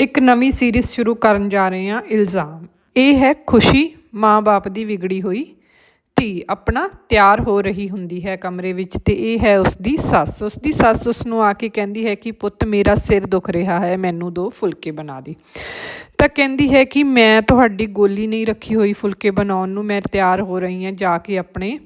ਇੱਕ ਨਵੀਂ ਸੀਰੀਜ਼ ਸ਼ੁਰੂ ਕਰਨ ਜਾ ਰਹੇ ਹਾਂ, ਇਲਜ਼ਾਮ। ਇਹ ਹੈ, ਖੁਸ਼ੀ ਮਾਂ-ਬਾਪ ਦੀ ਵਿਗੜੀ ਹੋਈ, ਧੀ ਆਪਣਾ ਤਿਆਰ ਹੋ ਰਹੀ ਹੁੰਦੀ ਹੈ ਕਮਰੇ ਵਿੱਚ ਤੇ ਇਹ ਹੈ ਉਸ ਦੀ ਸੱਸ। ਉਸ ਦੀ ਸੱਸ ਉਸ ਨੂੰ ਆ ਕੇ ਕਹਿੰਦੀ ਹੈ ਕਿ, ਪੁੱਤ, ਮੇਰਾ ਸਿਰ ਦੁਖ ਰਿਹਾ ਹੈ, ਮੈਨੂੰ ਦੋ ਫੁਲਕੇ ਬਣਾ ਦੇ। ਤਾਂ ਕਹਿੰਦੀ ਹੈ ਕਿ, ਮੈਂ ਤੁਹਾਡੀ ਗੋਲੀ ਨਹੀਂ ਰੱਖੀ ਹੋਈ ਫੁਲਕੇ ਬਣਾਉਣ ਨੂੰ, ਮੈਂ ਤਿਆਰ ਹੋ ਰਹੀ ਹਾਂ, ਜਾ ਕੇ ਆਪਣੇ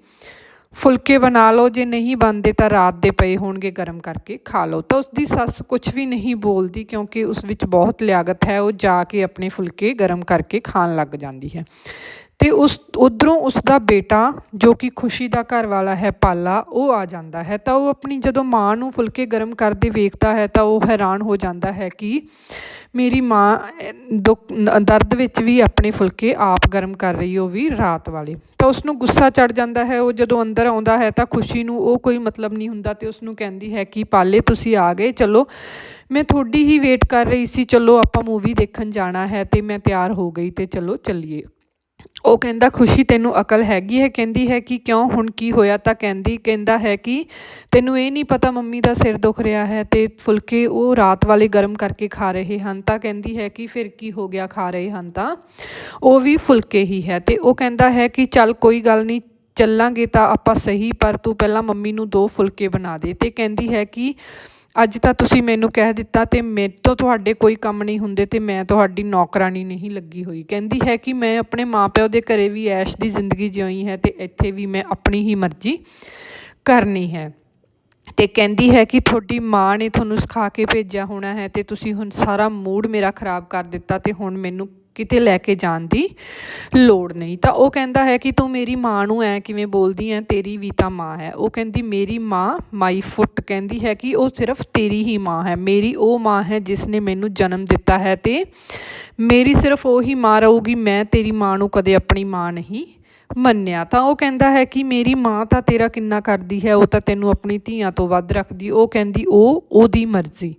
ਫੁਲਕੇ ਬਣਾ ਲਓ, ਜੇ ਨਹੀਂ ਬਣਦੇ ਤਾਂ ਰਾਤ ਦੇ ਪਏ ਹੋਣਗੇ ਗਰਮ ਕਰਕੇ ਖਾ ਲਓ। ਤਾਂ ਉਸਦੀ ਸੱਸ ਕੁਝ ਵੀ ਨਹੀਂ ਬੋਲਦੀ ਕਿਉਂਕਿ ਉਸ ਵਿੱਚ ਬਹੁਤ ਲਿਆਕਤ ਹੈ, ਉਹ ਜਾ ਕੇ ਆਪਣੇ ਫੁਲਕੇ ਗਰਮ ਕਰਕੇ ਖਾਣ ਲੱਗ ਜਾਂਦੀ ਹੈ। ਅਤੇ ਉਸ, ਉੱਧਰੋਂ ਉਸਦਾ ਬੇਟਾ, ਜੋ ਕਿ ਖੁਸ਼ੀ ਦਾ ਘਰ ਵਾਲਾ ਹੈ, ਪਾਲਾ, ਉਹ ਆ ਜਾਂਦਾ ਹੈ। ਤਾਂ ਉਹ ਆਪਣੀ ਜਦੋਂ ਮਾਂ ਨੂੰ ਫੁਲਕੇ ਗਰਮ ਕਰਦੇ ਵੇਖਦਾ ਹੈ, ਤਾਂ ਉਹ ਹੈਰਾਨ ਹੋ ਜਾਂਦਾ ਹੈ ਕਿ ਮੇਰੀ ਮਾਂ ਦੁੱਖ, ਦਰਦ ਵਿੱਚ ਵੀ ਆਪਣੇ ਫੁਲਕੇ ਆਪ ਗਰਮ ਕਰ ਰਹੀ ਉਹ ਵੀ ਰਾਤ ਵਾਲੇ। ਤਾਂ ਉਸ ਨੂੰ ਗੁੱਸਾ ਚੜ ਜਾਂਦਾ ਹੈ, ਉਹ ਜਦੋਂ ਅੰਦਰ ਆਉਂਦਾ ਹੈ, ਤਾਂ ਖੁਸ਼ੀ ਨੂੰ ਉਹ ਕੋਈ ਮਤਲਬ ਨਹੀਂ ਹੁੰਦਾ ਤੇ ਉਸ ਨੂੰ ਕਹਿੰਦੀ ਹੈ ਕਿ, ਪਾਲੇ, ਤੁਸੀਂ ਆ ਗਏ, ਚਲੋ, ਮੈਂ ਤੁਹਾਡੀ ਹੀ ਵੇਟ ਕਰ ਰਹੀ ਸੀ, ਚਲੋ, ਆਪਾਂ ਮੂਵੀ ਦੇਖਣ ਜਾਣਾ ਹੈ ਤੇ ਮੈਂ ਤਿਆਰ ਹੋ ਗਈ ਤੇ ਚਲੋ, ਚੱਲੀਏ। ਉਹ ਕਹਿੰਦਾ, ਖੁਸ਼ੀ ਤੈਨੂੰ ਅਕਲ ਹੈਗੀ ਹੈ। ਕਹਿੰਦੀ ਹੈ ਕਿ ਕਿਉਂ, ਹੁਣ ਕੀ ਹੋਇਆ? ਤਾਂ ਕਹਿੰਦੀ, ਕਹਿੰਦਾ ਹੈ ਕਿ ਤੈਨੂੰ ਇਹ ਨਹੀਂ ਪਤਾ ਮੰਮੀ ਦਾ ਸਿਰ ਦੁਖ ਰਿਹਾ ਹੈ ਤੇ ਫੁਲਕੇ ਉਹ ਰਾਤ ਵਾਲੇ ਗਰਮ ਕਰਕੇ ਖਾ ਰਹੇ ਹਨ। ਤਾਂ ਕਹਿੰਦੀ ਹੈ ਕਿ ਫਿਰ ਕੀ ਹੋ ਗਿਆ, ਖਾ ਰਹੇ ਹਨ ਤਾਂ? ਉਹ ਵੀ ਫੁਲਕੇ ਹੀ ਹੈ ਤੇ ਉਹ ਕਹਿੰਦਾ ਹੈ ਕਿ, ਚੱਲ ਕੋਈ ਗੱਲ ਨਹੀਂ, ਚੱਲਾਂਗੇ ਤਾਂ ਆਪਾਂ ਸਹੀ, ਪਰ ਤੂੰ ਪਹਿਲਾਂ ਮੰਮੀ ਨੂੰ ਦੋ ਫੁਲਕੇ ਬਣਾ ਦੇ। ਤੇ ਕਹਿੰਦੀ ਹੈ ਕਿ ਅੱਜ ਤਾਂ ਤੁਸੀਂ ਮੈਨੂੰ ਕਹਿ ਦਿੱਤਾ ਤੇ ਮੇਰੇ ਤੋਂ ਤੁਹਾਡੇ ਕੋਈ ਕੰਮ ਨਹੀਂ ਹੁੰਦੇ ਤੇ ਮੈਂ ਤੁਹਾਡੀ ਨੌਕਰਾਨੀ ਨਹੀਂ ਲੱਗੀ ਹੋਈ। ਕਹਿੰਦੀ ਹੈ ਕਿ ਮੈਂ ਆਪਣੇ ਮਾਪਿਓ ਦੇ ਘਰੇ ਵੀ ਐਸ਼ ਦੀ ਜ਼ਿੰਦਗੀ ਜਿਉਈ ਹੈ ਤੇ ਇੱਥੇ ਵੀ ਮੈਂ ਆਪਣੀ ਹੀ ਮਰਜ਼ੀ ਕਰਨੀ ਹੈ। ਤੇ ਕਹਿੰਦੀ ਹੈ ਕਿ ਤੁਹਾਡੀ ਮਾਂ ਨੇ ਤੁਹਾਨੂੰ ਸਿਖਾ ਕੇ ਭੇਜਿਆ ਹੋਣਾ ਹੈ ਤੇ ਤੁਸੀਂ ਹੁਣ ਸਾਰਾ ਮੂਡ ਮੇਰਾ ਖਰਾਬ ਕਰ ਦਿੱਤਾ ਤੇ ਹੁਣ ਮੈਨੂੰ ਕਿਤੇ ਲੈ ਕੇ ਜਾਣ ਦੀ ਲੋੜ ਨਹੀਂ। ਤਾਂ ਉਹ ਕਹਿੰਦਾ ਹੈ ਕਿ ਤੂੰ ਮੇਰੀ ਮਾਂ ਨੂੰ ਐ ਕਿਵੇਂ ਬੋਲਦੀ ਐ, ਤੇਰੀ ਵੀ ਤਾਂ ਮਾਂ ਹੈ। ਉਹ ਕਹਿੰਦੀ, ਮੇਰੀ ਮਾਂ ਮਾਈ ਫੁੱਟ, ਕਹਿੰਦੀ ਹੈ ਕਿ ਉਹ ਸਿਰਫ ਤੇਰੀ ਹੀ ਮਾਂ ਹੈ। ਮੇਰੀ ਉਹ ਮਾਂ ਹੈ ਜਿਸ ਨੇ ਮੈਨੂੰ ਜਨਮ ਦਿੱਤਾ ਹੈ ਤੇ ਮੇਰੀ ਸਿਰਫ ਉਹੀ ਮਾਂ ਰਹੂਗੀ। ਮੈਂ ਤੇਰੀ ਮਾਂ ਨੂੰ ਕਦੇ ਆਪਣੀ ਮਾਂ ਨਹੀਂ ਮੰਨਿਆ। ਤਾਂ ਉਹ ਕਹਿੰਦਾ ਹੈ ਕਿ ਮੇਰੀ ਮਾਂ ਤਾਂ ਤੇਰਾ ਕਿੰਨਾ ਕਰਦੀ ਹੈ, ਉਹ ਤਾਂ ਤੈਨੂੰ ਆਪਣੀ ਧੀਆਂ ਤੋਂ ਵੱਧ ਰੱਖਦੀ। ਉਹ ਕਹਿੰਦੀ, ਉਹ ਉਹਦੀ ਮਰਜ਼ੀ।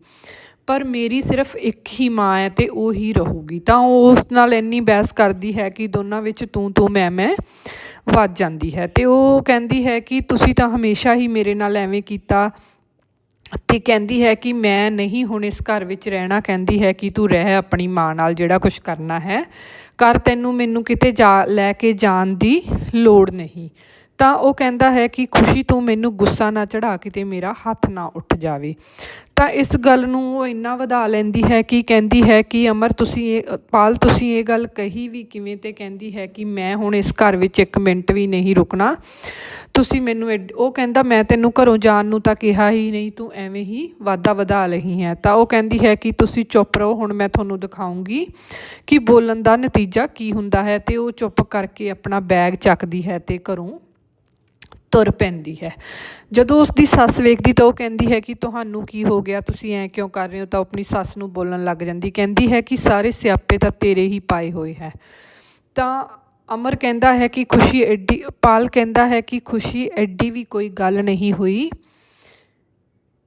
ਪਰ ਮੇਰੀ ਸਿਰਫ ਇੱਕ ਹੀ ਮਾਂ ਹੈ ਤੇ ਉਹ ਹੀ ਰਹੂਗੀ। ਤਾਂ ਉਹ ਉਸ ਨਾਲ ਇੰਨੀ ਬਹਿਸ ਕਰਦੀ ਹੈ ਕਿ ਦੋਨਾਂ ਵਿੱਚ ਤੂੰ ਤੂੰ ਮੈਂ ਮੈਂ ਵੱਜ ਜਾਂਦੀ ਹੈ। ਤੇ ਉਹ ਕਹਿੰਦੀ ਹੈ ਕਿ ਤੁਸੀਂ ਤਾਂ ਹਮੇਸ਼ਾ ਹੀ ਮੇਰੇ ਨਾਲ ਐਵੇਂ ਕੀਤਾ ਤੇ ਕਹਿੰਦੀ ਹੈ ਕਿ ਮੈਂ ਨਹੀਂ ਹੁਣ ਇਸ ਘਰ ਵਿੱਚ ਰਹਿਣਾ। ਕਹਿੰਦੀ ਹੈ ਕਿ ਤੂੰ ਰਹਿ ਆਪਣੀ ਮਾਂ ਨਾਲ ਜਿਹੜਾ ਕੁਝ ਕਰਨਾ ਹੈ। ਕਰ ਤੈਨੂੰ ਮੈਨੂੰ ਕਿਤੇ ਜਾ ਲੈ ਕੇ ਜਾਣ ਦੀ ਲੋੜ ਨਹੀਂ। ਤਾਂ ਉਹ ਕਹਿੰਦਾ ਹੈ ਕਿ ਖੁਸ਼ੀ ਤੂੰ ਮੈਨੂੰ ਗੁੱਸਾ ਨਾ ਚੜ੍ਹਾ ਕਿਤੇ ਮੇਰਾ ਹੱਥ ਨਾ ਉੱਠ ਜਾਵੇ। ਤਾਂ ਇਸ ਗੱਲ ਨੂੰ ਉਹ ਇੰਨਾ ਵਧਾ ਲੈਂਦੀ ਹੈ ਕਿ ਕਹਿੰਦੀ ਹੈ ਕਿ ਅਮਰ, ਤੁਸੀਂ ਇਹ ਪਾਲ, ਤੁਸੀਂ ਇਹ ਗੱਲ ਕਹੀ ਵੀ ਕਿਵੇਂ ਤੇ ਕਹਿੰਦੀ ਹੈ ਕਿ ਮੈਂ ਹੁਣ ਇਸ ਘਰ ਵਿੱਚ ਇੱਕ ਮਿੰਟ ਵੀ ਨਹੀਂ ਰੁਕਣਾ। ਤੁਸੀਂ ਮੈਨੂੰ ਐਡ- ਉਹ ਕਹਿੰਦਾ, ਮੈਂ ਤੈਨੂੰ ਘਰੋਂ ਜਾਣ ਨੂੰ ਤਾਂ ਕਿਹਾ ਹੀ ਨਹੀਂ, ਤੂੰ ਐਵੇਂ ਹੀ ਵਾਦਾ ਵਧਾ ਲਈ ਹੈ। ਤਾਂ ਉਹ ਕਹਿੰਦੀ ਹੈ ਕਿ ਤੁਸੀਂ ਚੁੱਪ ਰਹੋ, ਹੁਣ ਮੈਂ ਤੁਹਾਨੂੰ ਦਿਖਾਉਂਗੀ ਕਿ ਬੋਲਣ ਦਾ ਨਤੀਜਾ ਕੀ ਹੁੰਦਾ ਹੈ ਤੇ ਉਹ ਚੁੱਪ ਕਰਕੇ ਆਪਣਾ ਬੈਗ ਚੱਕਦੀ ਹੈ ਤੇ ਘਰੋਂ ਤੁਰ ਪੈਂਦੀ ਹੈ। ਜਦੋਂ ਉਸ ਦੀ ਸੱਸ ਵੇਖਦੀ ਤਾਂ ਉਹ ਕਹਿੰਦੀ ਹੈ ਕਿ ਤੁਹਾਨੂੰ ਕੀ ਹੋ ਗਿਆ? ਤੁਸੀਂ ਐਂ ਕਿਉਂ ਕਰ ਰਹੇ ਹੋ? ਤਾਂ ਉਹ ਆਪਣੀ ਸੱਸ ਨੂੰ ਬੋਲਣ ਲੱਗ ਜਾਂਦੀ, ਕਹਿੰਦੀ ਹੈ ਕਿ ਸਾਰੇ ਸਿਆਪੇ ਤਾਂ ਤੇਰੇ ਹੀ ਪਾਏ ਹੋਏ ਹੈ। ਤਾਂ ਅਮਰ ਕਹਿੰਦਾ ਹੈ ਕਿ ਖੁਸ਼ੀ ਐਡੀ, ਪਾਲ ਕਹਿੰਦਾ ਹੈ ਕਿ ਖੁਸ਼ੀ ਐਡੀ ਵੀ ਕੋਈ ਗੱਲ ਨਹੀਂ ਹੋਈ।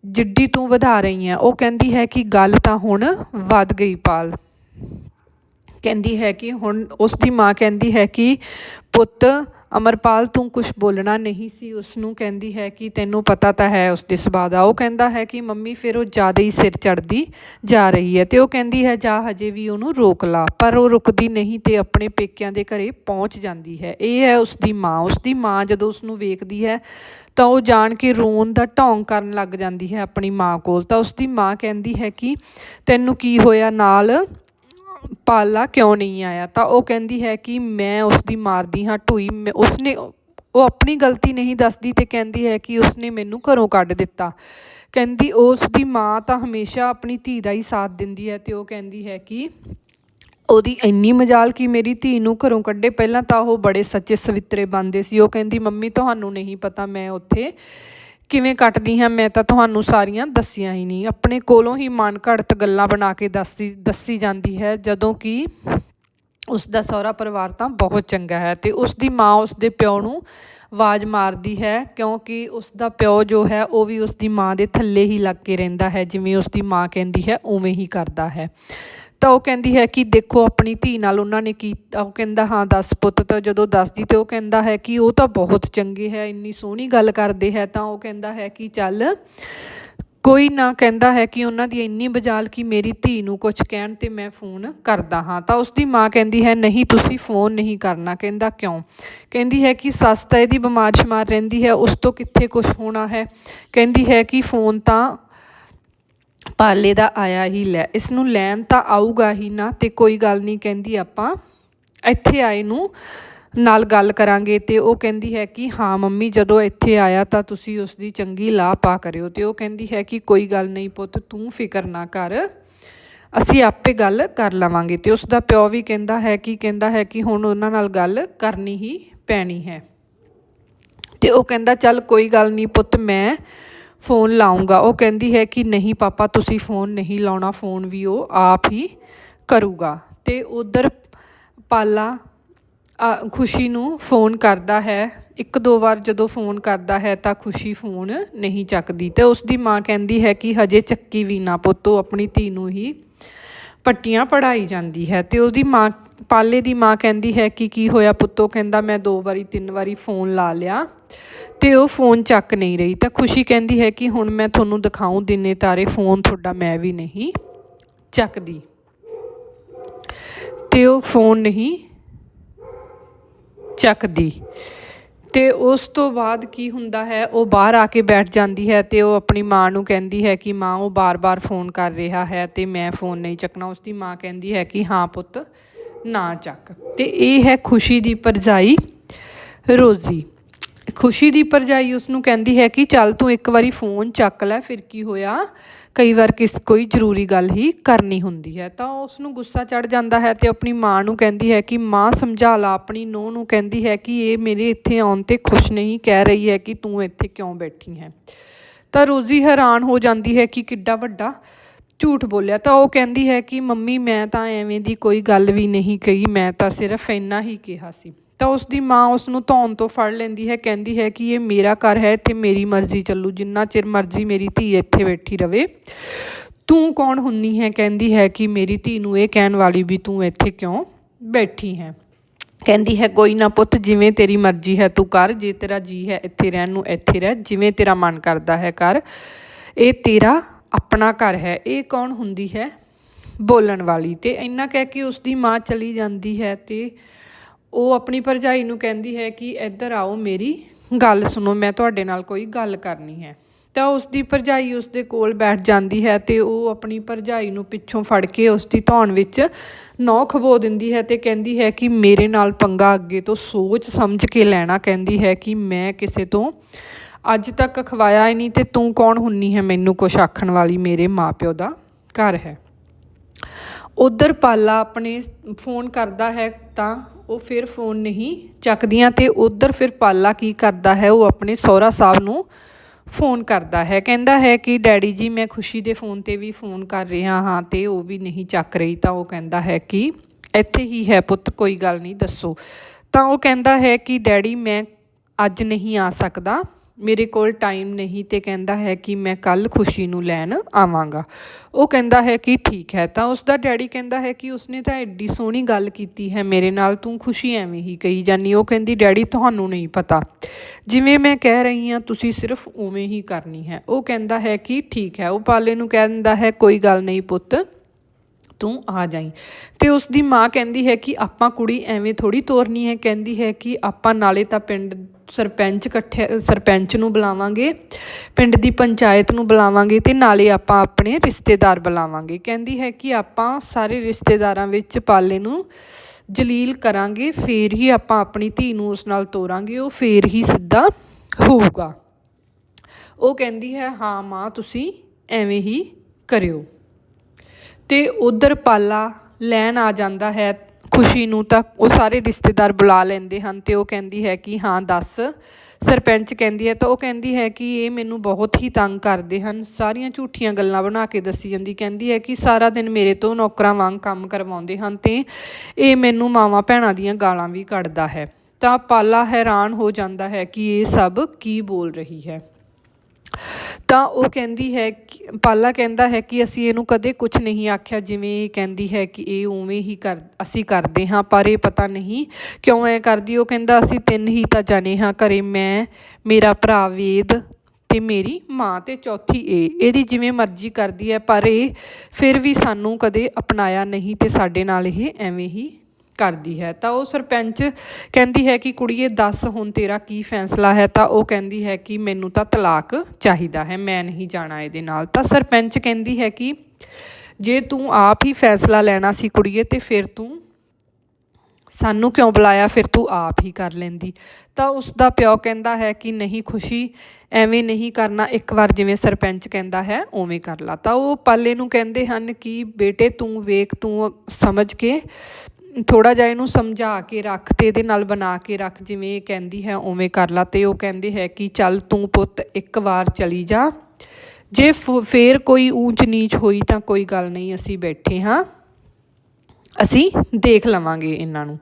ਜਿੱਡੀ ਤੂੰ ਵਧਾ ਰਹੀ ਹੈ। ਉਹ ਕਹਿੰਦੀ ਹੈ ਕਿ ਗੱਲ ਤਾਂ ਹੁਣ ਵੱਧ ਗਈ ਪਾਲ। ਕਹਿੰਦੀ ਹੈ ਕਿ ਹੁਣ ਉਸ ਦੀ ਮਾਂ ਕਹਿੰਦੀ ਹੈ ਕਿ ਪੁੱਤ ਅਮਰਪਾਲ, ਤੂੰ ਕੁਝ ਬੋਲਣਾ ਨਹੀਂ ਸੀ। ਉਸ ਨੂੰ ਕਹਿੰਦੀ ਹੈ ਕਿ ਤੈਨੂੰ ਪਤਾ ਤਾਂ ਹੈ ਉਸ ਦੇ ਸੁਭਾਅ ਦਾ। ਉਹ ਕਹਿੰਦਾ ਹੈ ਕਿ ਮੰਮੀ, ਫਿਰ ਉਹ ਜ਼ਿਆਦਾ ਹੀ ਸਿਰ ਚੜਦੀ ਜਾ ਰਹੀ ਹੈ ਤੇ ਉਹ ਕਹਿੰਦੀ ਹੈ, ਜਾ, ਹਜੇ ਵੀ ਉਹਨੂੰ ਰੋਕ ਲਾ। ਪਰ ਉਹ ਰੁਕਦੀ ਨਹੀਂ ਤੇ ਆਪਣੇ ਪੇਕਿਆਂ ਦੇ ਘਰੇ ਪਹੁੰਚ ਜਾਂਦੀ ਹੈ। ਇਹ ਹੈ ਉਸ ਦੀ ਮਾਂ। ਉਸ ਦੀ ਮਾਂ ਜਦੋਂ ਉਸ ਨੂੰ ਵੇਖਦੀ ਹੈ, ਤਾਂ ਉਹ ਜਾਣ ਕੇ ਰੋਣ ਦਾ ਢੋਂਗ ਕਰਨ ਲੱਗ ਜਾਂਦੀ ਹੈ ਆਪਣੀ ਮਾਂ ਕੋਲ। ਤਾਂ ਉਸ ਦੀ ਮਾਂ ਕਹਿੰਦੀ ਹੈ ਕਿ ਤੈਨੂੰ ਕੀ ਹੋਇਆ ਨਾਲ? ਪਾਲਾ ਕਿਉਂ ਨਹੀਂ ਆਇਆ? ਤਾਂ ਉਹ ਕਹਿੰਦੀ ਹੈ ਕਿ ਮੈਂ ਉਸਦੀ ਮਾਰਦੀ ਹਾਂ ਢੂਈ। ਮੈਂ- ਉਸਨੇ ਉਹ ਆਪਣੀ ਗਲਤੀ ਨਹੀਂ ਦੱਸਦੀ ਤੇ ਕਹਿੰਦੀ ਹੈ ਕਿ ਉਸਨੇ ਮੈਨੂੰ ਘਰੋਂ ਕੱਢ ਦਿੱਤਾ। ਕਹਿੰਦੀ ਉਸ ਦੀ ਮਾਂ ਤਾਂ ਹਮੇਸ਼ਾ ਆਪਣੀ ਧੀ ਦਾ ਹੀ ਸਾਥ ਦਿੰਦੀ ਹੈ ਤੇ ਉਹ ਕਹਿੰਦੀ ਹੈ ਕਿ ਉਹਦੀ ਇੰਨੀ ਮਜਾਲ ਕਿ ਮੇਰੀ ਧੀ ਨੂੰ ਘਰੋਂ ਕੱਢੇ। ਪਹਿਲਾਂ ਤਾਂ ਉਹ ਬੜੇ ਸੱਚੇ ਸਵਿੱਤਰੇ ਬੰਦੇ ਸੀ। ਉਹ ਕਹਿੰਦੀ, ਮੰਮੀ, ਤੁਹਾਨੂੰ ਨਹੀਂ ਪਤਾ, ਮੈਂ ਉੱਥੇ ਕਿਵੇਂ ਕੱਟਦੀ ਹਾਂ ਮੈਂ ਤਾਂ ਤੁਹਾਨੂੰ ਸਾਰੀਆਂ ਦੱਸੀਆਂ ਹੀ ਨਹੀਂ। ਆਪਣੇ ਕੋਲੋਂ ਹੀ ਮਨ ਘੜਤ ਗੱਲਾਂ ਬਣਾ ਕੇ ਦੱਸੀ ਦੱਸੀ ਜਾਂਦੀ ਹੈ, ਜਦੋਂ ਕਿ ਉਸ ਦਾ ਸਹੁਰਾ ਪਰਿਵਾਰ ਤਾਂ ਬਹੁਤ ਚੰਗਾ ਹੈ ਤੇ ਉਸ ਦੀ ਮਾਂ ਉਸ ਦੇ ਪਿਓ ਨੂੰ ਆਵਾਜ਼ ਮਾਰਦੀ ਹੈ, ਕਿਉਂਕਿ ਉਸ ਦਾ ਪਿਓ ਜੋ ਹੈ, ਉਹ ਵੀ ਉਸ ਦੀ ਮਾਂ ਦੇ ਥੱਲੇ ਹੀ ਲੱਗ ਕੇ ਰਹਿੰਦਾ ਹੈ, ਜਿਵੇਂ ਉਸ ਦੀ ਮਾਂ ਕਹਿੰਦੀ ਹੈ, ਉਵੇਂ ਹੀ ਕਰਦਾ ਹੈ। ਤਾਂ ਉਹ ਕਹਿੰਦੀ ਹੈ ਕਿ ਦੇਖੋ, ਆਪਣੀ ਧੀ ਨਾਲ ਉਹਨਾਂ ਨੇ ਕੀ ਉਹ ਕਹਿੰਦਾ, ਹਾਂ, ਦੱਸ ਪੁੱਤ, ਤਾਂ ਜਦੋਂ ਦੱਸਦੀ ਤੇ ਉਹ ਕਹਿੰਦਾ ਹੈ ਕਿ ਉਹ ਤਾਂ ਬਹੁਤ ਚੰਗੇ ਹੈ, ਇੰਨੀ ਸੋਹਣੀ ਗੱਲ ਕਰਦੇ ਹੈ, ਤਾਂ ਉਹ ਕਹਿੰਦਾ ਹੈ ਕਿ ਚੱਲ, ਕੋਈ ਨਾ ਕਹਿੰਦਾ ਹੈ ਕਿ ਉਹਨਾਂ ਦੀ ਇੰਨੀ ਬਜਾਲ ਕਿ ਮੇਰੀ ਧੀ ਨੂੰ ਕੁਝ ਕਹਿਣ ਤੇ ਮੈਂ ਫੋਨ ਕਰਦਾ ਹਾਂ। ਤਾਂ ਉਸ ਦੀ ਮਾਂ ਕਹਿੰਦੀ ਹੈ, ਨਹੀਂ, ਤੁਸੀਂ ਫੋਨ ਨਹੀਂ ਕਰਨਾ। ਕਹਿੰਦਾ, ਕਿਉਂ? ਕਹਿੰਦੀ ਹੈ ਕਿ ਸੱਸ ਤਾਂ ਇਹਦੀ ਬਿਮਾਰ ਸ਼ਮਾਰ ਰਹਿੰਦੀ ਹੈ, ਉਸ ਤੋਂ ਕਿੱਥੇ ਕੁਝ ਹੋਣਾ ਹੈ? ਕਹਿੰਦੀ ਹੈ ਕਿ ਫੋਨ ਤਾਂ ਪਾਲੇ ਦਾ ਆਇਆ ਹੀ ਲੈ ਇਸ ਨੂੰ ਲੈਣ ਤਾਂ ਆਊਗਾ ਹੀ ਨਾ ਤੇ ਕੋਈ ਗੱਲ ਨਹੀਂ, ਕਹਿੰਦੀ ਆਪਾਂ ਇੱਥੇ ਆਏ ਨੂੰ ਨਾਲ ਗੱਲ ਕਰਾਂਗੇ ਤੇ ਉਹ ਕਹਿੰਦੀ ਹੈ ਕਿ ਹਾਂ ਮੰਮੀ, ਜਦੋਂ ਇੱਥੇ ਆਇਆ ਤਾਂ ਤੁਸੀਂ ਉਸ ਦੀ ਚੰਗੀ ਲਾਹ ਪਾ ਕਰਿਓ ਤੇ ਉਹ ਕਹਿੰਦੀ ਹੈ ਕਿ ਕੋਈ ਗੱਲ ਨਹੀਂ ਪੁੱਤ, ਤੂੰ ਫਿਕਰ ਨਾ ਕਰ, ਅਸੀਂ ਆਪੇ ਗੱਲ ਕਰ ਲਵਾਂਗੇ ਤੇ ਉਸ ਦਾ ਪਿਓ ਵੀ ਕਹਿੰਦਾ ਹੈ ਕਿ, ਕਹਿੰਦਾ ਹੈ ਕਿ ਹੁਣ ਉਹਨਾਂ ਨਾਲ ਗੱਲ ਕਰਨੀ ਹੀ ਪੈਣੀ ਹੈ। ਤੇ ਉਹ ਕਹਿੰਦਾ, ਚੱਲ ਕੋਈ ਗੱਲ ਨਹੀਂ ਪੁੱਤ, ਮੈਂ ਫੋਨ ਲਾਉਂਗਾ। ਉਹ ਕਹਿੰਦੀ ਹੈ ਕਿ ਨਹੀਂ ਪਾਪਾ, ਤੁਸੀਂ ਫੋਨ ਨਹੀਂ ਲਾਉਣਾ, ਫੋਨ ਵੀ ਉਹ ਆਪ ਹੀ ਕਰੂਗਾ। ਤੇ ਉਧਰ ਪਾਲਾ ਖੁਸ਼ੀ ਨੂੰ ਫੋਨ ਕਰਦਾ ਹੈ। ਇੱਕ ਦੋ ਵਾਰ ਜਦੋਂ ਫੋਨ ਕਰਦਾ ਹੈ ਤਾਂ ਖੁਸ਼ੀ ਫੋਨ ਨਹੀਂ ਚੱਕਦੀ। ਤੇ ਉਸ ਦੀ ਮਾਂ ਕਹਿੰਦੀ ਹੈ ਕਿ ਹਜੇ ਚੱਕੀ ਵੀ ਨਾ ਪੁੱਤ ਆਪਣੀ ਧੀ ਨੂੰ ਹੀ ਪੱਟੀਆਂ ਪੜਾਈ ਜਾਂਦੀ ਹੈ। ਤੇ ਉਹਦੀ ਮਾਂ ਪਾਲੇ ਦੀ ਮਾਂ ਕਹਿੰਦੀ ਹੈ ਕਿ ਕੀ ਹੋਇਆ ਪੁੱਤੋ? ਕਹਿੰਦਾ, ਮੈਂ ਦੋ ਵਾਰੀ, ਤਿੰਨ ਵਾਰੀ ਫੋਨ ਲਾ ਲਿਆ ਤੇ ਉਹ ਫੋਨ ਚੱਕ ਨਹੀਂ ਰਹੀ। ਤਾਂ ਖੁਸ਼ੀ ਕਹਿੰਦੀ ਹੈ ਕਿ ਹੁਣ ਮੈਂ ਤੁਹਾਨੂੰ ਦਿਖਾਉਂ, ਦਿਨੇ ਤਾਰੇ ਫੋਨ ਤੁਹਾਡਾ ਮੈਂ ਵੀ ਨਹੀਂ ਚੱਕਦੀ। ਤੇ ਉਹ ਫੋਨ ਨਹੀਂ ਚੱਕਦੀ। ਤੇ ਉਸ ਤੋਂ ਬਾਅਦ ਕੀ ਹੁੰਦਾ ਹੈ? ਉਹ ਬਾਹਰ ਆ ਕੇ ਬੈਠ ਜਾਂਦੀ ਹੈ ਤੇ ਉਹ ਆਪਣੀ ਮਾਂ ਨੂੰ ਕਹਿੰਦੀ ਹੈ ਕਿ ਮਾਂ, ਉਹ ਬਾਰ-ਬਾਰ ਫੋਨ ਕਰ ਰਿਹਾ ਹੈ ਤੇ ਮੈਂ ਫੋਨ ਨਹੀਂ ਚੱਕਣਾ। ਉਸ ਦੀ ਮਾਂ ਕਹਿੰਦੀ ਹੈ ਕਿ, ਹਾਂ ਪੁੱਤ ਨਾ ਚੱਕ। ਤੇ ਇਹ ਹੈ ਖੁਸ਼ੀ ਦੀ ਪਰਜਾਈ ਰੋਜ਼ੀ। ਖੁਸ਼ੀ ਦੀ ਪਰਜਾਈ ਉਸ ਨੂੰ ਕਹਿੰਦੀ ਹੈ ਕਿ ਚੱਲ ਤੂੰ ਇੱਕ ਵਾਰੀ ਫੋਨ ਚੱਕ ਲੈ, ਫਿਰ ਕੀ ਹੋਇਆ? ਕਈ ਵਾਰ ਕਿਸ ਕੋਈ ਜ਼ਰੂਰੀ ਗੱਲ ਹੀ ਕਰਨੀ ਹੁੰਦੀ ਹੈ। ਤਾਂ ਉਸ ਨੂੰ ਗੁੱਸਾ ਚੜ ਜਾਂਦਾ ਹੈ ਤੇ ਆਪਣੀ ਮਾਂ ਨੂੰ ਕਹਿੰਦੀ ਹੈ ਕਿ ਮਾਂ ਸਮਝਾ ਲਾ, ਆਪਣੀ ਨੂੰਹ ਨੂੰ ਕਹਿੰਦੀ ਹੈ ਕਿ ਇਹ ਮੇਰੇ ਇੱਥੇ ਆਉਣ ਤੇ ਖੁਸ਼ ਨਹੀਂ, ਕਹਿ ਰਹੀ ਹੈ ਕਿ ਤੂੰ ਇੱਥੇ ਕਿਉਂ ਬੈਠੀ ਹੈ? ਤਾਂ ਰੋਜ਼ੀ ਹੈਰਾਨ ਹੋ ਜਾਂਦੀ ਹੈ ਕਿ ਕਿੱਡਾ ਵੱਡਾ ਝੂਠ ਬੋਲਿਆ, ਤਾਂ ਉਹ ਕਹਿੰਦੀ ਹੈ ਕਿ ਮੰਮੀ, ਮੈਂ ਤਾਂ ਐਵੇਂ ਦੀ ਕੋਈ ਗੱਲ ਵੀ ਨਹੀਂ ਕਹੀ, ਮੈਂ ਤਾਂ ਸਿਰਫ ਇੰਨਾ ਹੀ ਕਿਹਾ ਸੀ। ਤਾਂ ਉਸ ਦੀ ਮਾਂ ਉਸ ਨੂੰ ਧੌਣ ਤੋਂ ਫੜ ਲੈਂਦੀ ਹੈ, ਕਹਿੰਦੀ ਹੈ ਕਿ ਇਹ ਮੇਰਾ ਘਰ ਹੈ, ਇੱਥੇ ਮੇਰੀ ਮਰਜ਼ੀ ਚੱਲੂ, ਜਿੰਨਾ ਚਿਰ ਮਰਜ਼ੀ ਮੇਰੀ ਧੀ ਇੱਥੇ ਬੈਠੀ ਰਵੇ। ਤੂੰ ਕੌਣ ਹੁੰਨੀ ਹੈ? ਕਹਿੰਦੀ ਹੈ ਕਿ ਮੇਰੀ ਧੀ ਨੂੰ ਇਹ ਕਹਿਣ ਵਾਲੀ ਵੀ ਤੂੰ ਇੱਥੇ ਕਿਉਂ ਬੈਠੀ ਹੈ? ਕਹਿੰਦੀ ਹੈ, ਕੋਈ ਨਾ ਪੁੱਤ, ਜਿਵੇਂ ਤੇਰੀ ਮਰਜ਼ੀ ਹੈ, ਤੂੰ ਕਰ, ਜੇ ਤੇਰਾ ਜੀ ਹੈ ਇੱਥੇ ਰਹਿਣ ਨੂੰ ਇੱਥੇ ਰਹਿ, ਜਿਵੇਂ ਤੇਰਾ ਮਨ ਕਰਦਾ ਹੈ, ਕਰ। ਇਹ ਤੇਰਾ ਆਪਣਾ ਘਰ ਹੈ, ਇਹ ਕੌਣ ਹੁੰਦੀ ਹੈ? ਬੋਲਣ ਵਾਲੀ। ਤੇ ਇੰਨਾ ਕਹਿ ਕੇ ਉਸ ਦੀ ਮਾਂ ਚਲੀ ਜਾਂਦੀ ਹੈ ਤੇ ਉਹ ਆਪਣੀ ਭਰਜਾਈ ਨੂੰ ਕਹਿੰਦੀ ਹੈ ਕਿ ਇੱਧਰ ਆਓ, ਮੇਰੀ ਗੱਲ ਸੁਣੋ, ਮੈਂ ਤੁਹਾਡੇ ਨਾਲ ਕੋਈ ਗੱਲ ਕਰਨੀ ਹੈ। ਤਾਂ ਉਸ ਦੀ ਭਰਜਾਈ ਉਸ ਦੇ ਕੋਲ ਬੈਠ ਜਾਂਦੀ ਹੈ ਤੇ ਉਹ ਆਪਣੀ ਭਰਜਾਈ ਨੂੰ ਪਿੱਛੋਂ ਫੜ ਕੇ ਉਸ ਦੀ ਧੌਣ ਵਿੱਚ ਨੌ ਖਬੋ ਦਿੰਦੀ ਹੈ ਤੇ ਕਹਿੰਦੀ ਹੈ ਕਿ ਮੇਰੇ ਨਾਲ ਪੰਗਾ ਅੱਗੇ ਤੋਂ ਸੋਚ ਸਮਝ ਕੇ ਲੈਣਾ। ਕਹਿੰਦੀ ਹੈ ਕਿ ਮੈਂ ਕਿਸੇ ਤੋਂ ਅੱਜ ਤੱਕ ਖਵਾਇਆ ਹੀ ਨਹੀਂ ਤੇ ਤੂੰ ਕੌਣ ਹੁੰਨੀ ਹੈ ਮੈਨੂੰ ਕੁਛ ਆਖਣ ਵਾਲੀ? ਮੇਰੇ ਮਾਪਿਓ ਦਾ ਘਰ ਹੈ। ਉਧਰ ਪਾਲਾ ਆਪਣੇ ਫੋਨ ਕਰਦਾ ਹੈ ਤਾਂ ਉਹ ਫਿਰ ਫੋਨ ਨਹੀਂ ਚੱਕਦੀਆਂ ਤੇ ਉਧਰ ਫਿਰ ਪਾਲਾ ਕੀ ਕਰਦਾ ਹੈ? ਉਹ ਆਪਣੇ ਸਹੁਰਾ ਸਾਹਿਬ ਨੂੰ ਫੋਨ ਕਰਦਾ ਹੈ। ਕਹਿੰਦਾ ਹੈ ਕਿ, ਡੈਡੀ ਜੀ, ਮੈਂ ਖੁਸ਼ੀ ਦੇ ਫੋਨ ਤੇ ਵੀ ਫੋਨ ਕਰ ਰਿਹਾ ਹਾਂ ਤੇ ਉਹ ਵੀ ਨਹੀਂ ਚੱਕ ਰਹੀ। ਤਾਂ ਉਹ ਕਹਿੰਦਾ ਹੈ ਕਿ, ਇੱਥੇ ਹੀ ਹੈ ਪੁੱਤ, ਕੋਈ ਗੱਲ ਨਹੀਂ, ਦੱਸੋ। ਤਾਂ ਉਹ ਕਹਿੰਦਾ ਹੈ ਕਿ, ਡੈਡੀ, ਮੈਂ ਅੱਜ ਨਹੀਂ ਆ ਸਕਦਾ। ਮੇਰੇ ਕੋਲ ਟਾਈਮ ਨਹੀਂ ਤੇ ਕਹਿੰਦਾ ਹੈ ਕਿ ਮੈਂ ਕੱਲ ਖੁਸ਼ੀ ਨੂੰ ਲੈਣ ਆਵਾਂਗਾ। ਉਹ ਕਹਿੰਦਾ ਹੈ ਕਿ ਠੀਕ ਹੈ, ਤਾਂ ਉਸ ਦਾ ਡੈਡੀ ਕਹਿੰਦਾ ਹੈ ਕਿ ਉਸਨੇ ਤਾਂ ਐਡੀ ਸੋਹਣੀ ਗੱਲ ਕੀਤੀ ਹੈ, ਮੇਰੇ ਨਾਲ ਤੂੰ ਖੁਸ਼ੀ ਐਵੇਂ ਹੀ ਕਹੀ ਜਾਨੀ ਉਹ ਕਹਿੰਦੀ, ਡੈਡੀ, ਤੁਹਾਨੂੰ ਨਹੀਂ ਪਤਾ। ਜਿਵੇਂ ਮੈਂ ਕਹਿ ਰਹੀ ਹਾਂ ਤੁਸੀਂ ਸਿਰਫ ਉਵੇਂ ਹੀ ਕਰਨੀ ਹੈ। ਉਹ ਕਹਿੰਦਾ ਹੈ ਕਿ ਠੀਕ ਹੈ, ਉਹ ਪਾਲੇ ਨੂੰ ਕਹਿ ਦਿੰਦਾ ਹੈ, ਕੋਈ ਗੱਲ ਨਹੀਂ ਪੁੱਤ ਤੂੰ ਆ ਜਾਈ। ਤੇ ਉਸ ਦੀ ਮਾਂ ਕਹਿੰਦੀ ਹੈ ਕਿ ਆਪਾਂ ਕੁੜੀ ਐਵੇਂ ਥੋੜੀ ਤੋਰਨੀ ਹੈ। ਕਹਿੰਦੀ ਹੈ ਕਿ ਆਪਾਂ ਨਾਲੇ ਤਾਂ ਪਿੰਡ ਸਰਪੰਚ ਇਕੱਠੇ, ਸਰਪੰਚ ਨੂੰ ਬੁਲਾਵਾਂਗੇ, ਪਿੰਡ ਦੀ ਪੰਚਾਇਤ ਨੂੰ ਬੁਲਾਵਾਂਗੇ ਤੇ ਨਾਲੇ ਆਪਾਂ ਆਪਣੇ ਰਿਸ਼ਤੇਦਾਰ ਬੁਲਾਵਾਂਗੇ। ਕਹਿੰਦੀ ਹੈ ਕਿ ਆਪਾਂ ਸਾਰੇ ਰਿਸ਼ਤੇਦਾਰਾਂ ਵਿੱਚ ਪਾਲੇ ਨੂੰ ਜਲੀਲ ਕਰਾਂਗੇ, ਫੇਰ ਹੀ ਆਪਾਂ ਆਪਣੀ ਧੀ ਨੂੰ ਉਸ ਨਾਲ ਤੋਰਾਂਗੇ, ਉਹ ਫੇਰ ਹੀ ਸਿੱਧਾ ਹੋਊਗਾ। ਉਹ ਕਹਿੰਦੀ ਹੈ, ਹਾਂ ਮਾਂ, ਤੁਸੀਂ ਐਵੇਂ ਹੀ ਕਰਿਓ। ਅਤੇ ਉੱਧਰ ਪਾਲਾ ਲੈਣ ਆ ਜਾਂਦਾ ਹੈ ਖੁਸ਼ੀ ਨੂੰ ਤਾਂ ਉਹ ਸਾਰੇ ਰਿਸ਼ਤੇਦਾਰ ਬੁਲਾ ਲੈਂਦੇ ਹਨ ਅਤੇ ਉਹ ਕਹਿੰਦੀ ਹੈ ਕਿ ਹਾਂ ਦੱਸ। ਸਰਪੰਚ ਕਹਿੰਦੀ ਹੈ ਤਾਂ ਉਹ ਕਹਿੰਦੀ ਹੈ ਕਿ ਇਹ ਮੈਨੂੰ ਬਹੁਤ ਹੀ ਤੰਗ ਕਰਦੇ ਹਨ। ਸਾਰੀਆਂ ਝੂਠੀਆਂ ਗੱਲਾਂ ਬਣਾ ਕੇ ਦੱਸੀ ਜਾਂਦੀ। ਕਹਿੰਦੀ ਹੈ ਕਿ ਸਾਰਾ ਦਿਨ ਮੇਰੇ ਤੋਂ ਨੌਕਰਾਂ ਵਾਂਗ ਕੰਮ ਕਰਵਾਉਂਦੇ ਹਨ ਅਤੇ ਇਹ ਮੈਨੂੰ ਮਾਵਾਂ ਭੈਣਾਂ ਦੀਆਂ ਗਾਲਾਂ ਵੀ ਕੱਢਦਾ ਹੈ। ਤਾਂ ਪਾਲਾ ਹੈਰਾਨ ਹੋ ਜਾਂਦਾ ਹੈ ਕਿ ਇਹ ਸਭ ਕੀ ਬੋਲ ਰਹੀ ਹੈ। ਤਾਂ ਉਹ ਕਹਿੰਦੀ ਹੈ ਕਿ, ਪਾਲਾ ਕਹਿੰਦਾ ਹੈ ਕਿ ਅਸੀਂ ਇਹਨੂੰ ਕਦੇ ਕੁਝ ਨਹੀਂ ਆਖਿਆ, ਜਿਵੇਂ ਇਹ ਕਹਿੰਦੀ ਹੈ ਕਿ ਇਹ ਉਵੇਂ ਹੀ ਕਰ, ਅਸੀਂ ਕਰਦੇ ਹਾਂ, ਪਰ ਇਹ ਪਤਾ ਨਹੀਂ ਕਿਉਂ ਐ ਕਰਦੀ। ਉਹ ਕਹਿੰਦਾ, ਅਸੀਂ ਤਿੰਨ ਹੀ ਤਾਂ ਜਾਣੇ ਹਾਂ, ਘਰੇ ਮੈਂ, ਮੇਰਾ ਭਰਾ ਵੇਦ ਤੇ ਮੇਰੀ ਮਾਂ ਤੇ ਚੌਥੀ ਇਹ ਇਹਦੀ ਜਿਵੇਂ ਮਰਜ਼ੀ ਕਰਦੀ ਹੈ, ਪਰ ਇਹ ਫਿਰ ਵੀ ਸਾਨੂੰ ਕਦੇ ਅਪਣਾਇਆ ਨਹੀਂ ਤੇ ਸਾਡੇ ਨਾਲ ਇਹ ਐਵੇਂ ਹੀ ਕਰਦੀ ਹੈ। ਤਾਂ ਉਹ ਸਰਪੰਚ ਕਹਿੰਦੀ ਹੈ ਕਿ ਕੁੜੀਏ, ਦੱਸ ਹੁਣ ਤੇਰਾ ਕੀ ਫੈਸਲਾ ਹੈ? ਤਾਂ ਉਹ ਕਹਿੰਦੀ ਹੈ ਕਿ ਮੈਨੂੰ ਤਾਂ ਤਲਾਕ ਚਾਹੀਦਾ ਹੈ, ਮੈਂ ਨਹੀਂ ਜਾਣਾ ਇਹਦੇ ਨਾਲ। ਤਾਂ ਸਰਪੰਚ ਕਹਿੰਦੀ ਹੈ ਕਿ ਜੇ ਤੂੰ ਆਪ ਹੀ ਫੈਸਲਾ ਲੈਣਾ ਸੀ ਕੁੜੀਏ, ਤੇ ਫਿਰ ਤੂੰ ਸਾਨੂੰ ਕਿਉਂ ਬੁਲਾਇਆ? ਫਿਰ ਤੂੰ ਆਪ ਹੀ ਕਰ ਲੈਂਦੀ। ਤਾਂ ਉਸ ਦਾ ਪਿਓ ਕਹਿੰਦਾ ਹੈ ਕਿ ਨਹੀਂ, ਖੁਸ਼ੀ ਐਵੇਂ ਨਹੀਂ ਕਰਨਾ। ਇੱਕ ਵਾਰ ਜਿਵੇਂ ਸਰਪੰਚ ਕਹਿੰਦਾ ਹੈ, ਉਵੇਂ ਕਰ ਲਾ। ਤਾਂ ਉਹ ਪਾਲੇ ਨੂੰ ਕਹਿੰਦੇ ਹਨ ਕਿ ਬੇਟੇ, ਤੂੰ ਵੇਖ, ਤੂੰ ਸਮਝ ਕੇ ਥੋੜਾ ਜਿਹਾ ਇਹਨੂੰ ਸਮਝਾ ਕੇ ਰੱਖ ਅਤੇ ਇਹਦੇ ਨਾਲ ਬਣਾ ਕੇ ਰੱਖ, ਜਿਵੇਂ ਇਹ ਕਹਿੰਦੀ ਹੈ, ਉਵੇਂ ਕਰ ਲਾ। ਅਤੇ ਉਹ ਕਹਿੰਦੇ ਹੈ ਕਿ ਚੱਲ ਤੂੰ ਪੁੱਤ, ਇੱਕ ਵਾਰ ਚਲੀ ਜਾ। ਜੇ ਫ- ਫੇਰ ਕੋਈ ਊਚ ਨੀਚ ਹੋਈ ਤਾਂ ਕੋਈ ਗੱਲ ਨਹੀਂ, ਅਸੀਂ ਬੈਠੇ ਹਾਂ। ਅਸੀਂ ਦੇਖ ਲਵਾਂਗੇ ਇਹਨਾਂ ਨੂੰ।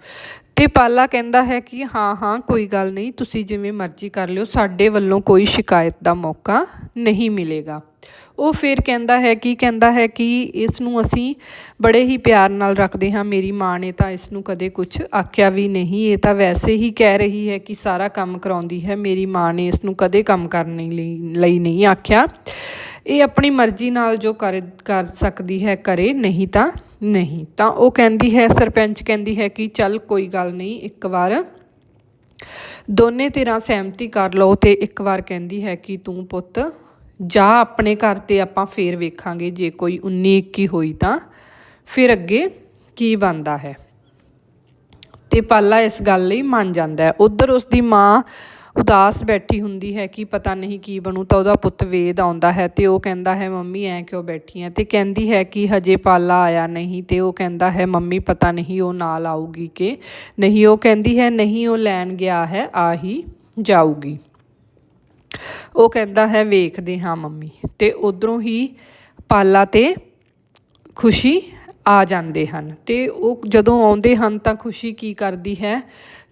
ਤੇ ਪਾਲਾ ਕਹਿੰਦਾ ਹੈ ਕਿ ਹਾਂ ਹਾਂ, ਕੋਈ ਗੱਲ ਨਹੀਂ, ਤੁਸੀਂ ਜਿਵੇਂ ਮਰਜ਼ੀ ਕਰ ਲਿਓ, ਸਾਡੇ ਵੱਲੋਂ ਕੋਈ ਸ਼ਿਕਾਇਤ ਦਾ ਮੌਕਾ ਨਹੀਂ ਮਿਲੇਗਾ। ਉਹ ਫਿਰ ਕਹਿੰਦਾ ਹੈ ਕਿ, ਕਹਿੰਦਾ ਹੈ ਕਿ ਇਸ ਨੂੰ ਅਸੀਂ ਬੜੇ ਹੀ ਪਿਆਰ ਨਾਲ ਰੱਖਦੇ ਹਾਂ, ਮੇਰੀ ਮਾਂ ਨੇ ਤਾਂ ਇਸ ਨੂੰ ਕਦੇ ਕੁਝ ਆਖਿਆ ਵੀ ਨਹੀਂ, ਇਹ ਤਾਂ ਵੈਸੇ ਹੀ ਕਹਿ ਰਹੀ ਹੈ ਕਿ ਸਾਰਾ ਕੰਮ ਕਰਾਉਂਦੀ ਹੈ, ਮੇਰੀ ਮਾਂ ਨੇ ਇਸ ਨੂੰ ਕਦੇ ਕੰਮ ਕਰਨ ਲਈ ਲਈ ਨਹੀਂ ਆਖਿਆ। ਇਹ ਆਪਣੀ ਮਰਜ਼ੀ ਨਾਲ ਜੋ ਕਰ ਕਰ ਸਕਦੀ ਹੈ, ਕਰੇ, ਨਹੀਂ ਤਾਂ ਨਹੀਂ। ਤਾਂ ਉਹ ਕਹਿੰਦੀ ਹੈ, ਸਰਪੰਚ ਕਹਿੰਦੀ ਹੈ ਕਿ ਚੱਲ ਕੋਈ ਗੱਲ ਨਹੀਂ, ਇੱਕ ਵਾਰ ਦੋਨੇ ਧਿਰਾਂ ਸਹਿਮਤੀ ਕਰ ਲਓ ਤੇ ਇੱਕ ਵਾਰ ਕਹਿੰਦੀ ਹੈ ਕਿ ਤੂੰ ਪੁੱਤ, ਜਾ ਆਪਣੇ ਘਰ ਤੇ ਆਪਾਂ ਫੇਰ ਵੇਖਾਂਗੇ, ਜੇ ਕੋਈ 19 21 ਹੋਈ ਤਾਂ। ਫਿਰ ਅੱਗੇ ਕੀ ਬਣਦਾ ਹੈ? ਤੇ ਪਾਲਾ ਇਸ ਗੱਲ ਲਈ ਮੰਨ ਜਾਂਦਾ ਹੈ। ਉਧਰ ਉਸ ਦੀ ਮਾਂ ਉਦਾਸ ਬੈਠੀ ਹੁੰਦੀ ਹੈ ਕਿ ਪਤਾ ਨਹੀਂ ਕੀ ਬਣੂ, ਤਾਂ ਉਹਦਾ ਪੁੱਤ ਵੇਦ ਆਉਂਦਾ ਹੈ ਤੇ ਉਹ ਕਹਿੰਦਾ ਹੈ, ਮੰਮੀ, ਐਂ ਕਿਉਂ ਬੈਠੀ ਹੈ ਤੇ ਕਹਿੰਦੀ ਹੈ ਕਿ ਹਜੇ ਪਾਲਾ ਆਇਆ ਨਹੀਂ ਤੇ ਉਹ ਕਹਿੰਦਾ ਹੈ, ਮੰਮੀ, ਪਤਾ ਨਹੀਂ ਉਹ ਨਾਲ ਆਊਗੀ ਕਿ ਨਹੀਂ? ਉਹ ਕਹਿੰਦੀ ਹੈ, ਨਹੀਂ, ਉਹ ਲੈਣ ਗਿਆ ਹੈ, ਆ ਹੀ ਜਾਊਗੀ। ਉਹ ਕਹਿੰਦਾ ਹੈ, ਵੇਖਦੇ ਹਾਂ ਮੰਮੀ। ਤੇ ਉਧਰੋਂ ਹੀ ਪਾਲਾ ਤੇ ਖੁਸ਼ੀ ਆ ਜਾਂਦੇ ਹਨ। ਤੇ ਉਹ ਜਦੋਂ ਆਉਂਦੇ ਹਨ ਤਾਂ ਖੁਸ਼ੀ ਕੀ ਕਰਦੀ ਹੈ?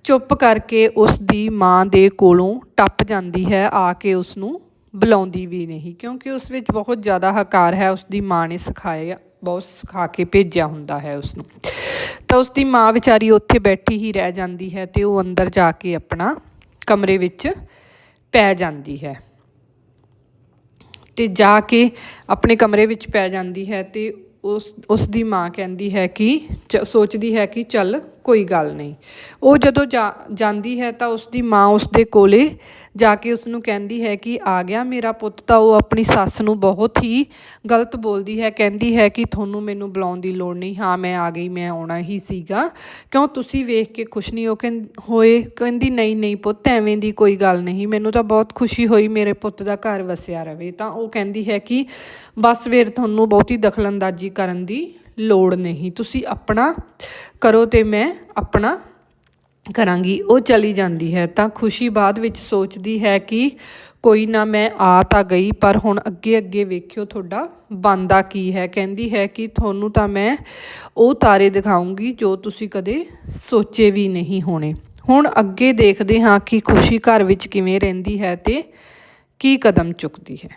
ਚੁੱਪ ਕਰਕੇ ਉਸ ਦੀ ਮਾਂ ਦੇ ਕੋਲੋਂ ਟੱਪ ਜਾਂਦੀ ਹੈ, ਆ ਕੇ ਉਸ ਨੂੰ ਬੁਲਾਉਂਦੀ ਵੀ ਨਹੀਂ, ਕਿਉਂਕਿ ਉਸ ਵਿੱਚ ਬਹੁਤ ਜ਼ਿਆਦਾ ਹਕਾਰ ਹੈ ਉਸ ਦੀ ਮਾਂ ਨੇ ਸਿਖਾਇਆ ਬਹੁਤ ਸਿਖਾ ਕੇ ਭੇਜਿਆ ਹੁੰਦਾ ਹੈ ਉਸ ਨੂੰ ਤਾਂ ਉਸ ਦੀ ਮਾਂ ਵਿਚਾਰੀ ਉੱਥੇ ਬੈਠੀ ਹੀ ਰਹਿ ਜਾਂਦੀ ਹੈ ਤੇ ਉਹ ਅੰਦਰ ਜਾ ਕੇ ਆਪਣਾ ਕਮਰੇ ਵਿੱਚ ਪੈ ਜਾਂਦੀ ਹੈ। ਤੇ ਜਾ ਕੇ ਆਪਣੇ ਕਮਰੇ ਵਿੱਚ ਪੈ ਜਾਂਦੀ ਹੈ ਤੇ ਉਸ ਉਸ ਦੀ ਮਾਂ ਕਹਿੰਦੀ ਹੈ ਕਿ, ਚ- ਸੋਚਦੀ ਹੈ ਕਿ ਚੱਲ ਕੋਈ ਗੱਲ ਨਹੀਂ। ਉਹ ਜਦੋਂ ਜਾ, ਜਾਂਦੀ ਹੈ ਤਾਂ ਉਸ ਦੀ ਮਾਂ ਉਸ ਦੇ ਕੋਲੇ ਜਾ ਕੇ ਉਸ ਨੂੰ ਕਹਿੰਦੀ ਹੈ ਕਿ ਆ ਗਿਆ ਮੇਰਾ ਪੁੱਤ ਤਾਂ ਉਹ ਆਪਣੀ ਸੱਸ ਨੂੰ ਬਹੁਤ ਹੀ ਗਲਤ ਬੋਲਦੀ ਹੈ। ਕਹਿੰਦੀ ਹੈ ਕਿ ਤੁਹਾਨੂੰ ਮੈਨੂੰ ਬੁਲਾਉਣ ਦੀ ਲੋੜ ਨਹੀਂ। ਹਾਂ, ਮੈਂ ਆ ਗਈ, ਮੈਂ ਆਉਣਾ ਹੀ ਸੀਗਾ। ਕਿਉਂ ਤੁਸੀਂ ਵੇਖ ਕੇ ਖੁਸ਼ ਨਹੀਂ ਹੋ? ਕਹਿੰ- ਹੋਏ, ਕਹਿੰਦੀ, ਨਹੀਂ ਨਹੀਂ ਪੁੱਤ, ਐਵੇਂ ਦੀ ਕੋਈ ਗੱਲ ਨਹੀਂ। ਮੈਨੂੰ ਤਾਂ ਬਹੁਤ ਖੁਸ਼ੀ ਹੋਈ ਮੇਰੇ ਪੁੱਤ ਦਾ ਘਰ ਵਸਿਆ ਰਵੇ। ਤਾਂ ਉਹ ਕਹਿੰਦੀ ਹੈ ਕਿ ਬਸ ਫਿਰ ਤੁਹਾਨੂੰ ਬਹੁਤੀ ਦਖਲਅੰਦਾਜ਼ੀ ਕਰਨ ਦੀ ਲੋੜ ਨਹੀਂ। ਤੁਸੀਂ ਆਪਣਾ ਕਰੋ ਤੇ ਮੈਂ ਆਪਣਾ ਕਰਾਂਗੀ। ਉਹ ਚਲੀ ਜਾਂਦੀ ਹੈ ਤਾਂ ਖੁਸ਼ੀ ਬਾਅਦ ਵਿੱਚ ਸੋਚਦੀ ਹੈ ਕਿ ਕੋਈ ਨਾ ਮੈਂ ਆ ਤਾਂ ਗਈ, ਪਰ ਹੁਣ ਅੱਗੇ ਅੱਗੇ ਵੇਖਿਓ ਤੁਹਾਡਾ ਬੰਦਾ ਕੀ ਹੈ। ਕਹਿੰਦੀ ਹੈ ਕਿ ਤੁਹਾਨੂੰ ਤਾਂ ਮੈਂ ਉਹ ਤਾਰੇ ਦਿਖਾਉਂਗੀ ਜੋ ਤੁਸੀਂ ਕਦੇ ਸੋਚੇ ਵੀ ਨਹੀਂ ਹੋਣੇ। ਹੁਣ ਅੱਗੇ ਦੇਖਦੇ ਹਾਂ ਕਿ ਖੁਸ਼ੀ ਘਰ ਵਿੱਚ ਕਿਵੇਂ ਰਹਿੰਦੀ ਹੈ ਤੇ ਕੀ ਕਦਮ ਚੁੱਕਦੀ ਹੈ।